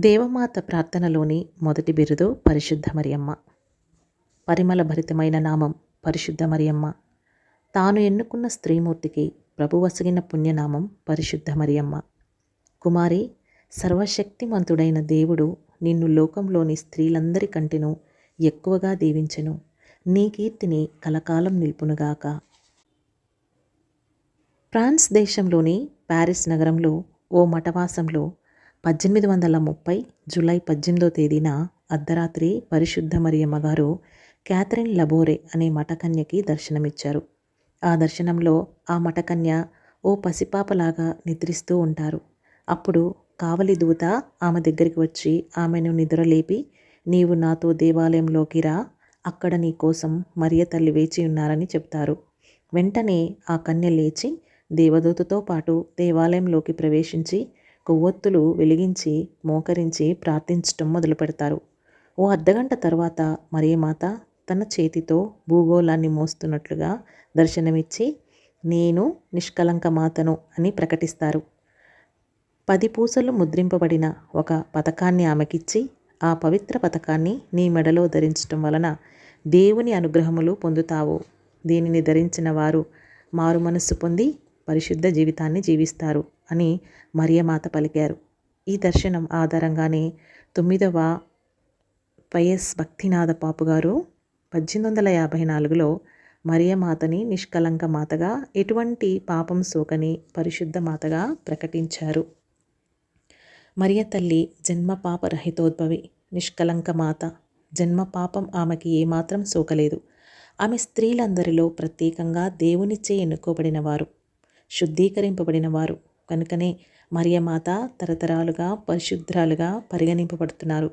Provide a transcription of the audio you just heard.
దేవమాత ప్రార్థనలోని మొదటి బిరుదు పరిశుద్ధ మరియమ్మ. పరిమళ భరితమైన నామం పరిశుద్ధ మరియమ్మ. తాను ఎన్నుకున్న స్త్రీమూర్తికి ప్రభువసగిన పుణ్యనామం పరిశుద్ధ మరియమ్మ. కుమారి సర్వశక్తిమంతుడైన దేవుడు నిన్ను లోకంలోని స్త్రీలందరి కంటెను ఎక్కువగా దీవించెను. నీ కీర్తిని కలకాలం నిలుపునుగాక. ఫ్రాన్స్ దేశంలోని ప్యారిస్ నగరంలో ఓ మఠవాసంలో పద్దెనిమిది వందల ముప్పై జూలై పద్దెనిమిదో తేదీన అర్ధరాత్రి పరిశుద్ధ మరియమ్మ గారు క్యాథరిన్ లబోరే అనే మఠకన్యకి దర్శనమిచ్చారు. ఆ దర్శనంలో ఆ మఠకన్య ఓ పసిపాపలాగా నిద్రిస్తూ ఉంటారు. అప్పుడు కావలి దూత ఆమె దగ్గరికి వచ్చి ఆమెను నిద్రలేపి నీవు నాతో దేవాలయంలోకి రా అక్కడ నీ కోసం మరియ తల్లి వేచి ఉన్నారని చెప్తారు. వెంటనే ఆ కన్య లేచి దేవదూతతో పాటు దేవాలయంలోకి ప్రవేశించి కొవ్వొత్తులు వెలిగించి మోకరించి ప్రార్థించటం మొదలు పెడతారు. ఓ అర్ధగంట తర్వాత మరియమాత తన చేతితో భూగోళాన్ని మోస్తున్నట్లుగా దర్శనమిచ్చి నేను నిష్కలంక మాతను అని ప్రకటిస్తారు. పది పూసలు ముద్రింపబడిన ఒక పథకాన్ని ఆమెకిచ్చి ఆ పవిత్ర పథకాన్ని నీ మెడలో ధరించటం వలన దేవుని అనుగ్రహములు పొందుతావు. దీనిని ధరించిన వారు మారు మనస్సు పొంది పరిశుద్ధ జీవితాన్ని జీవిస్తారు. అని మరియమాత పలికారు. ఈ దర్శనం ఆధారంగానే తొమ్మిదవ వైఎస్ భక్తినాథ పాపు గారు పద్దెనిమిది వందల యాభై నాలుగులో మరియమాతని నిష్కలంక మాతగా ఎటువంటి పాపం సోకని పరిశుద్ధ మాతగా ప్రకటించారు. మరియ తల్లి జన్మ పాప రహితోద్భవి నిష్కలంక మాత జన్మ పాపం ఆమెకి ఏమాత్రం సోకలేదు. ఆమె స్త్రీలందరిలో ప్రత్యేకంగా దేవునిచ్చే ఎన్నుకోబడినవారు శుద్ధీకరింపబడినవారు కనుకనే మరియమాత తరతరాలుగా పరిశుద్ధ్రాలుగా పరిగణింపబడుతున్నారు.